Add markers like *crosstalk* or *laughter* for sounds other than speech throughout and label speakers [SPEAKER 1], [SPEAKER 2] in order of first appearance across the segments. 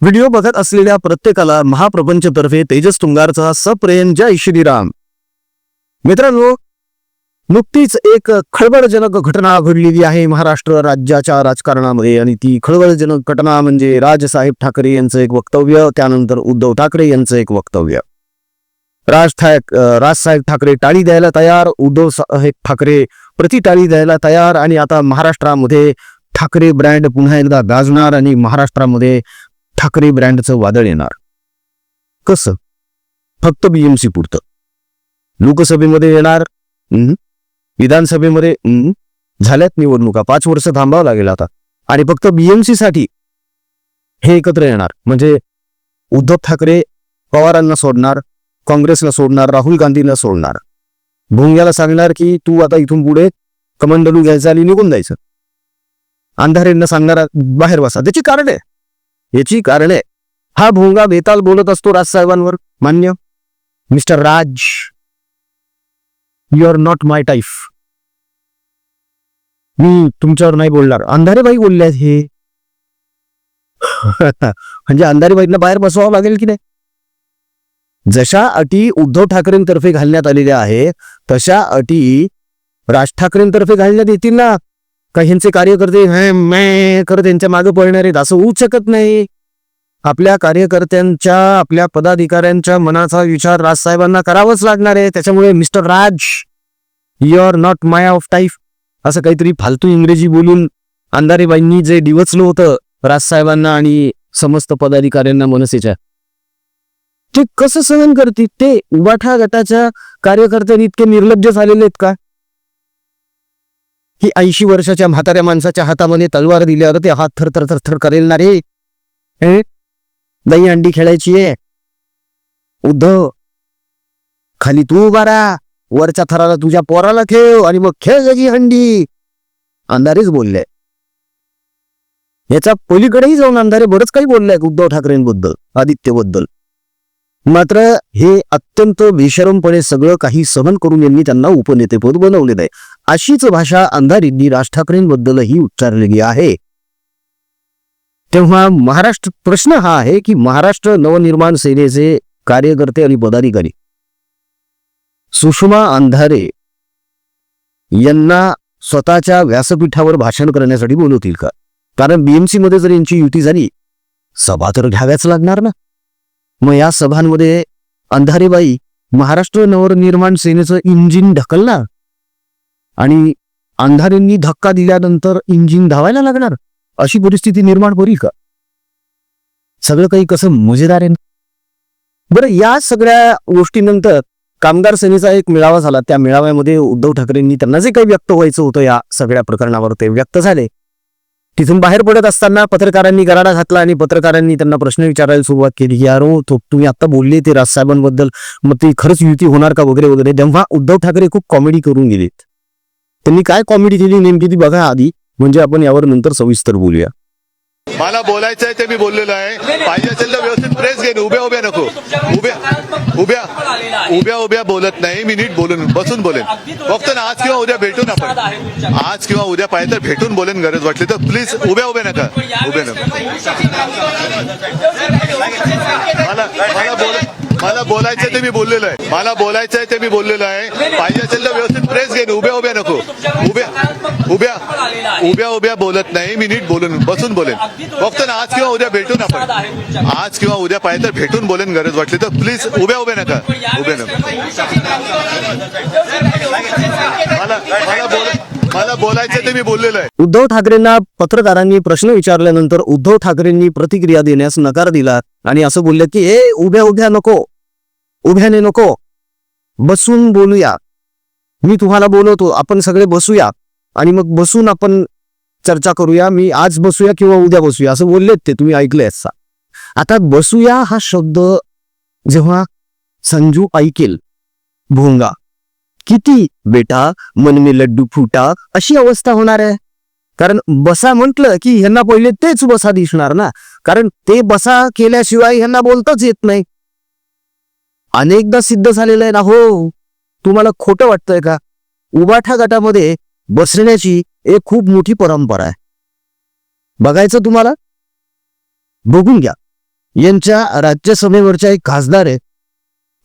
[SPEAKER 1] Video बघत असलेल्या प्रत्येकाला महाप्रपंचतर्फे तेजस तुंगारचा सप्रेम जय श्रीराम. मित्रांनो नुकतीच एक खळबळजनक घटना घडलेली आहे महाराष्ट्र राज्याच्या राजकारणामध्ये आणि ती खळबळजनक घटना म्हणजे राजसाहेब ठाकरे यांचं एक वक्तव्य त्यानंतर उद्धव ठाकरे यांचं एक वक्तव्य. राज ठाक राजसाहेब ठाकरे टाळी द्यायला तयार उद्धव साहेब ठाकरे प्रति टाळी द्यायला तयार आणि आता महाराष्ट्रामध्ये ठाकरे ब्रँड पुन्हा एकदा गाजणार आणि महाराष्ट्रामध्ये ठाकरे ब्रँडचं वादळ येणार. कसं? फक्त बीएमसी पुरतं. लोकसभेमध्ये येणार? विधानसभेमध्ये? झाल्यात निवडणुका. पाच वर्ष थांबावं लागेल आता. आणि फक्त बीएमसी साठी हे एकत्र येणार. म्हणजे उद्धव ठाकरे पवारांना सोडणार काँग्रेसला सोडणार राहुल गांधींना सोडणार. भोंग्याला सांगणार की तू आता इथून पुढे कमंडलू घ्यायचं आणि निघून जायचं. अंधारेंना सांगणार बाहेर बसा. त्याची कारण आहे. याची कारण आहे. हा भोंगा बेताल बोलत असतो राजसाहेबांवर. मान्य? Mister Raj you are not my type मी तुमच्यावर नाही बोलणार. अंधारेबाई बोलले आहेत हे. *laughs* म्हणजे अंधारेबाईंना बाहेर बसवावं लागेल की नाही? जशा अटी उद्धव ठाकरेंतर्फे घालण्यात आलेल्या आहे तशा अटी राज ठाकरेंतर्फे घालण्यात येतील ना? काहींचे ह्यांचे कार्यकर्ते हे मैं करत त्यांच्या मागे पळणारे असं होऊ शकत नाही. आपल्या कार्यकर्त्यांच्या आपल्या पदाधिकाऱ्यांच्या मनाचा विचार राजसाहेबांना करावाच लागणार आहे. त्याच्यामुळे mister Raj you are not my of type असं काहीतरी फालतू इंग्रजी बोलून अंधारेबाईंनी जे डिवचलं होतं राजसाहेबांना आणि समस्त पदाधिकाऱ्यांना मनसेच्या ते कसं सहन करतील? ते उबाठा गटाच्या कार्यकर्त्यांनी इतके निर्लज्ज झालेले आहेत का? ही ऐंशी वर्षाच्या म्हाताऱ्या माणसाच्या हातामध्ये तलवार दिल्यावर ते हात थर थर थर थर करेल ना रे. हे? दही अंडी खेळायची आहे. उद्धव खाली तू उभा राहा. वरच्या थराला तुझ्या पोराला खेळ आणि मग खेळ जगी हंडी अंधारेच बोलले. याच्या पलीकडेही जाऊन अंधारे बरंच काही बोलले उद्धव ठाकरेंबद्दल आदित्यबद्दल. मात्र हे अत्यंत बेशरमपणे सगळं काही सहन करून यांनी त्यांना उपनेतेपद बनवलेलं आहे. अशीच भाषा अंधारींनी राज ठाकरेंबद्दलही उच्चारलेली आहे. तेव्हा महाराष्ट्र प्रश्न हा आहे की महाराष्ट्र नवनिर्माण सेनेचे कार्यकर्ते आणि पदाधिकारी सुषमा अंधारे यांना स्वतःच्या व्यासपीठावर भाषण करण्यासाठी बोलवतील का? कारण बीएमसी मध्ये जर यांची युती झाली सभा तर घ्याव्याच लागणार ना. मग या सभांमध्ये अंधारेबाई महाराष्ट्र नवनिर्माण सेनेचं इंजिन ढकलणार? आणि अंधारेंनी धक्का दिल्यानंतर इंजिन धावायला लागणार? अशी परिस्थिती निर्माण होईल का? सगळं काही कसं मजेदार आहे ना? बरं या सगळ्या गोष्टीनंतर कामगार सेनेचा एक मेळावा झाला. त्या मेळाव्यामध्ये उद्धव ठाकरेंनी त्यांना जे काही व्यक्त व्हायचं होतं या सगळ्या प्रकरणावर ते व्यक्त झाले. तिथून बाहेर पडत असताना पत्रकारांनी गराडा घातला आणि पत्रकारांनी त्यांना प्रश्न विचारायला सुरुवात केली की यार हो, तो तुम्ही आता बोलले ते राजसाहेबांबद्दल मग ती खरंच युती होणार का वगैरे वगैरे? तेव्हा उद्धव ठाकरे खूप कॉमेडी करून गेलेत. त्यांनी काय कॉमेडी केली नेमकी ती बघा आधी म्हणजे आपण यावर नंतर सविस्तर बोलूया.
[SPEAKER 2] मला बोलायचं आहे ते मी बोललेलो आहे. पाहिजे असेल तर व्यवस्थित प्रेस घेईन. उभ्या उभ्या नको. उभ्या उभ्या उभ्या उभ्या बोलत नाही. मी नीट बोलून बसून बोलेन. फक्त ना आज किंवा उद्या भेटून आपण. आज किंवा उद्या पाहिजे तर भेटून बोलेन गरज वाटली तर. प्लीज उभ्या उभ्या नका. उभ्या नका. मला मला बोल मला बोलायचं आहे ते मी बोललेलो आहे. मला बोलायचं आहे ते मी बोललेलो आहे. पाहिजे असेल तर व्यवस्थित प्रेस घेईन. उभ्या उभ्या नको. उभ्या उभ्या उभ्या उभ्या बोलत नाही. मी नीट बोलून बसून बोलेन. फक्त ना आज किंवा उद्या भेटून आपण. आज किंवा उद्या पाहिजे तर भेटून बोलेन गरज वाटली तर. प्लीज उभ्या उभ्या नका. उभ्या नका. मला मला बोल मला बोलायचं ते मी बोललेलं आहे.
[SPEAKER 1] उद्धव ठाकरेंना पत्रकारांनी प्रश्न विचारल्यानंतर उद्धव ठाकरेंनी प्रतिक्रिया देण्यास नकार दिला आणि असं बोलले की ए उभ्या उभ्या नको. उभ्याने नको. बसून बोलूया. मी तुम्हाला बोलवतो. आपण सगळे बसूया. आणि मग बसून आपण चर्चा करूया मी आज बसूया किंवा उद्या बसूया? असं बोललेत ते तुम्ही ऐकले असा. आता बसूया हा शब्द जेव्हा संजू ऐकेल भोंगा किती बेटा मन में लड्डू फुटा अशी अवस्था होणार आहे. कारण बसा म्हटलं की ह्यांना पहिले तेच बसा दिसणार ना. कारण ते बसा केल्याशिवाय ह्यांना बोलताच येत नाही. अनेकदा सिद्ध झालेलं आहे ना हो तुम्हाला खोटं वाटतंय का? उबाठा गटामध्ये बसण्याची एक खूप मोठी परंपरा आहे. बघायचं तुम्हाला? बघून घ्या. यांच्या राज्यसभेवरच्या एक खासदार आहे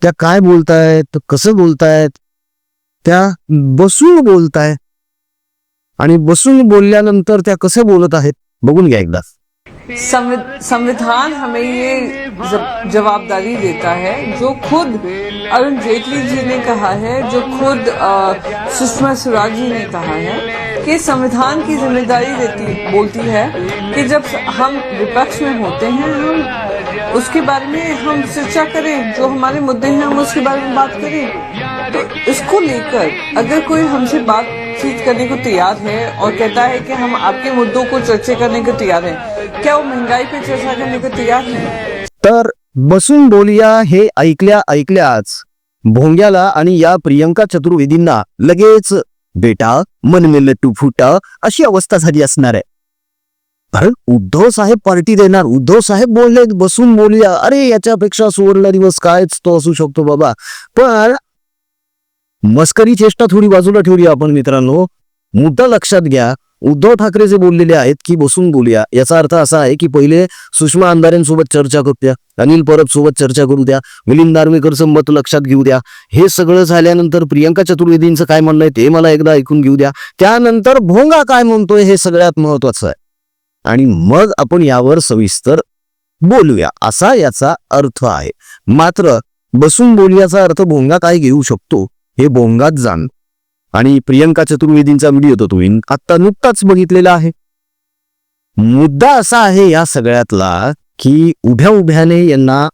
[SPEAKER 1] त्या काय बोलतायत? कसं बोलतायत? त्या बसून बोलतायत. आणि बसून बोलल्यानंतर त्या कसे बोलत आहेत? बघून घ्या एकदा.
[SPEAKER 3] संविधान हमें ये जवाबदारी देता है, जो खुद अरुण जेटली जी ने कहा है, जो खुद सुषमा स्वराज जी ने कहा है, कि संविधान की ज़िम्मेदारी देती बोलती है कि जब हम विपक्ष में होते हैं, हम उसके बारे में हम चर्चा करें, जो हमारे मुद्दे हैं, हम उसके बारे में बात करें। तो इसको लेकर अगर कोई हमसे बातचीत करने को तैयार है और कहता है कि हम आपके मुद्दों को चर्चा करने को तैयार हैं। क्या वो महंगाई पे चर्चा करने को तैयार है?
[SPEAKER 1] तर बसून बोलिया हे ऐकल्या ऐकल्याच. भोंग्याला आणि या प्रियंका चतुर्वेदींना लगेच बेटा मन में लट्टू फुटा अशी अवस्था झाली असणार आहे. कारण उद्धव साहेब पार्टी देणार. उद्धव साहेब बोलले बसून बोलूया. अरे याच्यापेक्षा सुवर्ण दिवस कायच तो असू शकतो बाबा. पण मस्करी चेष्टा थोडी बाजूला ठेवूया आपण मित्रांनो. मुद्दा लक्षात घ्या. उद्धव ठाकरे जे बोललेले आहेत की बसून बोलूया. याचा अर्थ असा आहे की पहिले सुषमा अंधारेंसोबत चर्चा करू द्या अनिल परब सोबत चर्चा करू द्या मिलिंद नार्वेकरचं मत लक्षात घेऊ द्या हे सगळं झाल्यानंतर प्रियंका चतुर्वेदींचं काय म्हणणं आहे ते मला एकदा ऐकून घेऊ द्या. त्यानंतर भोंगा काय म्हणतोय हे सगळ्यात महत्वाचं आहे. आणि मग आपण यावर सविस्तर बोलूया. असा याचा अर्थ आहे. मात्र बसून बोलण्याचा अर्थ भोंगा काय घेऊ शकतो? हे बोंगात जाण. आणि प्रियंका चतुर्वेदींचा व्हिडिओ तो तुम्ही आता नुकताच बघितलेला आहे. मुद्दा असा आहे या सगळ्यातला की उभ्या उभ्याने यांना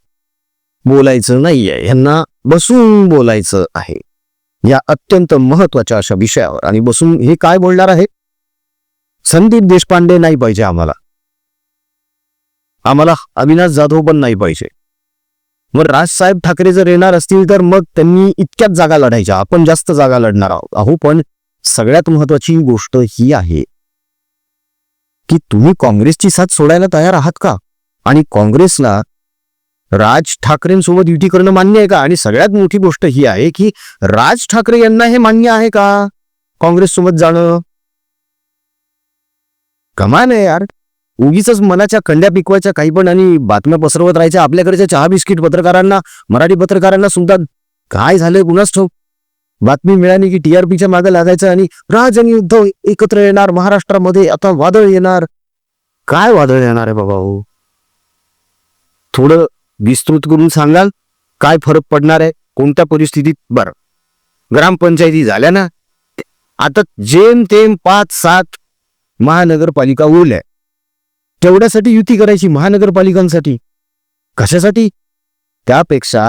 [SPEAKER 1] बोलायचं नाहीये. यांना बसून बोलायचं आहे. या अत्यंत महत्त्वाच्या अशा विषयावर. आणि बसून हे काय बोलणार आहे? संदीप देशपांडे नाही पाहिजे आम्हाला. आम्हाला अविनाश जाधव पण नाही पाहिजे. मग राजसाहेब ठाकरे जर येणार असतील तर मग त्यांनी इतक्याच जागा लढायच्या. आपण जास्त जागा लढणार आहोत. अहो पण सगळ्यात महत्वाची गोष्ट ही आहे की तुम्ही काँग्रेसची साथ सोडायला तयार आहात का? आणि काँग्रेसला राज ठाकरेंसोबत युती करणं मान्य आहे का? आणि सगळ्यात मोठी गोष्ट ही आहे की राज ठाकरे यांना हे मान्य आहे का? काँग्रेस सोबत जाणं. कमान आहे यार. उगीच मनाच्या खंड्या पिकवायच्या काही पण आणि बातम्या पसरवत राहायच्या. आपल्याकडच्या चहा बिस्किट पत्रकारांना मराठी पत्रकारांना सुद्धा काय झालंय कुणाच ठोक बातमी मिळाली की टीआरपीच्या मागे लागायचं आणि राज आणि उद्धव एकत्र येणार महाराष्ट्रामध्ये आता वादळ येणार. काय वादळ येणार आहे बाबा हो? थोडं विस्तृत करून सांगाल? काय फरक पडणार आहे? कोणत्या परिस्थितीत? बरं. ग्रामपंचायती झाल्या ना? आता जेम तेम पाच सात महानगरपालिका उरल्या. तेवढ्यासाठी युती करायची महानगरपालिकांसाठी. कशासाठी? त्यापेक्षा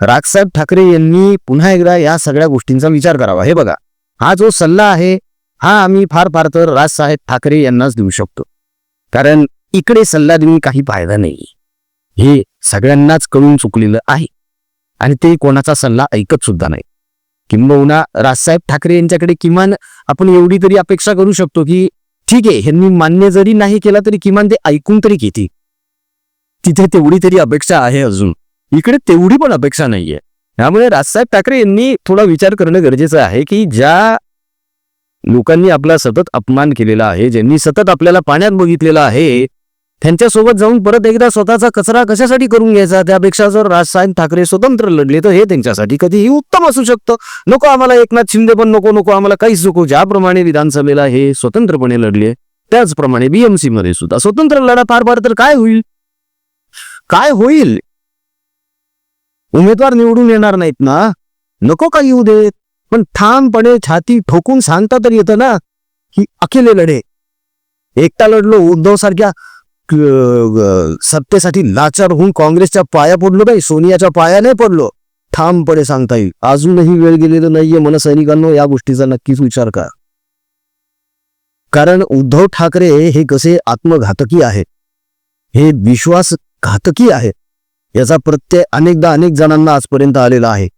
[SPEAKER 1] राजसाहेब ठाकरे यांनी पुन्हा एकदा या सगळ्या गोष्टींचा विचार करावा. हे बघा हा जो सल्ला आहे हा आम्ही फार फार तर राजसाहेब ठाकरे यांनाच देऊ शकतो. कारण इकडे सल्ला देऊन काही फायदा नाही. हे सगळ्यांनाच कळून चुकलेलं आहे. आणि ते कोणाचा सल्ला ऐकत सुद्धा नाही. किंबहुना राजसाहेब ठाकरे यांच्याकडे किमान आपण एवढी तरी अपेक्षा करू शकतो की ठीक आहे ह्यांनी मान्य जरी नाही केला तरी किमान ते ऐकून तरी किती तिथे तेवढी तरी अपेक्षा आहे अजून. इकडे तेवढी पण अपेक्षा नाहीये. त्यामुळे राजसाहेब ठाकरे यांनी थोडा विचार करणं गरजेचं आहे की ज्या लोकांनी आपला सतत अपमान केलेला आहे ज्यांनी सतत आपल्याला पाण्यात बघितलेलं आहे त्यांच्यासोबत जाऊन परत एकदा स्वतःचा कचरा कशासाठी करून घ्यायचा? त्यापेक्षा जर राजसाहेब ठाकरे स्वतंत्र लढले तर हे त्यांच्यासाठी कधीही उत्तम असू शकतं. नको आम्हाला एकनाथ शिंदे पण नको नको आम्हाला काहीच नको. ज्याप्रमाणे विधानसभेला हे स्वतंत्रपणे लढले त्याचप्रमाणे बीएमसी मध्ये सुद्धा. स्वतंत्र लढा फार फार तर काय होईल? काय होईल? उमेदवार निवडून येणार नाहीत ना? नको का येऊ देत. पण ठामपणे छाती ठोकून सांगता तर येतं ना की अकेले लढे. एकटा लढलो उद्धव सारख्या सत्तेसाठी लाचार होऊन काँग्रेसच्या पाया पडलो नाही सोनियाच्या पाया नाही पडलो. ठामपणे सांगता येईल. अजूनही वेळ गेलेलं नाहीये मनसैनिकांनो या गोष्टीचा नक्कीच विचार करा. कारण उद्धव ठाकरे हे कसे आत्मघातकी आहेत. हे विश्वास घातकी आहे याचा प्रत्यय अनेकदा अनेक जणांना आजपर्यंत आलेला आहे.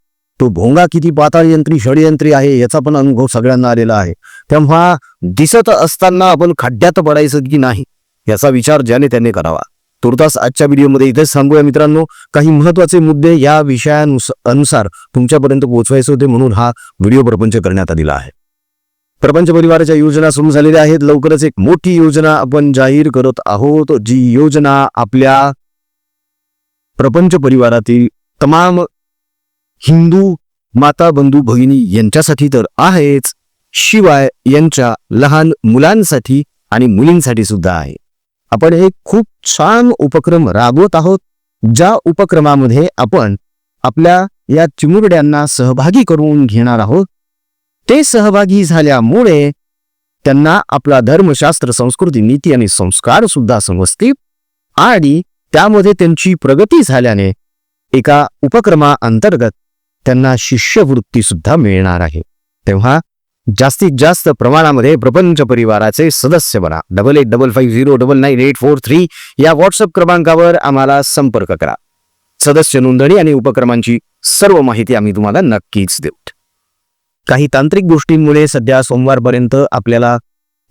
[SPEAKER 1] तो भोंगा किती पाताळयंत्री षडयंत्री आहे याचा पण अनुभव सगळ्यांना आलेला आहे. तेव्हा दिसत असताना आपण खड्ड्यात पडायचं की नाही? याचा विचार ज्याने त्याने करावा. तुर्तास आजच्या व्हिडिओमध्ये इथेच थांबूया. मित्रांनो काही महत्त्वाचे मुद्दे या विषयानुसार अनुसार तुमच्यापर्यंत पोहोचवायचे होते म्हणून हा व्हिडिओ प्रपंच करण्यात आलेला आहे. प्रपंच परिवाराच्या योजना सुरू झालेल्या आहेत. लवकरच एक मोठी योजना आपण जाहीर करत आहोत जी योजना आपल्या प्रपंच परिवारातील तमाम हिंदू माता बंधू भगिनी यांच्यासाठी तर आहेच शिवाय यांच्या लहान मुलांसाठी आणि मुलींसाठी सुद्धा आहे. आपण एक खूप छान उपक्रम राबवत आहोत ज्या उपक्रमामध्ये आपण आपल्या या चिमुरड्यांना सहभागी करून घेणार आहोत. ते सहभागी झाल्यामुळे त्यांना आपला धर्मशास्त्र संस्कृती नीती आणि संस्कार सुद्धा समजतील आणि त्यामध्ये त्यांची प्रगती झाल्याने एका उपक्रमाअंतर्गत त्यांना शिष्यवृत्ती सुद्धा मिळणार आहे. तेव्हा जास्तीत जास्त प्रमाणामध्ये प्रपंच परिवाराचे सदस्य बना. Double eight double five zero double nine eight four three या व्हॉट्सअप क्रमांकावर आम्हाला संपर्क करा. सदस्य नोंदणी आणि उपक्रमांची सर्व माहिती आम्ही तुम्हाला नक्कीच देऊ. काही तांत्रिक गोष्टींमुळे सध्या सोमवारपर्यंत आपल्याला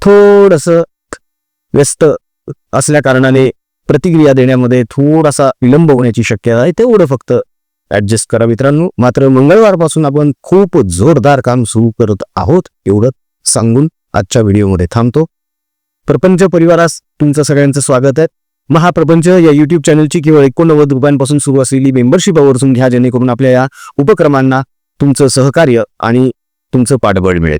[SPEAKER 1] थोडस व्यस्त असल्या कारणाने प्रतिक्रिया देण्यामध्ये थोडासा विलंब होण्याची शक्यता आहे. तेवढं फक्त ऍडजस्ट करा मित्रांनो. मात्र मंगळवारपासून आपण खूप जोरदार काम सुरू करत आहोत एवढं सांगून आजच्या व्हिडिओमध्ये थांबतो. प्रपंच परिवारास तुमचं सगळ्यांचं स्वागत आहे. महाप्रपंच या युट्यूब चॅनलची केवळ एकोणनव्वद रुपयांपासून सुरू असलेली मेंबरशिप आवर्जून घ्या जेणेकरून आपल्या या उपक्रमांना तुमचं सहकार्य आणि तुमचं पाठबळ मिळेल.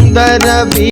[SPEAKER 4] ಸುಂದರ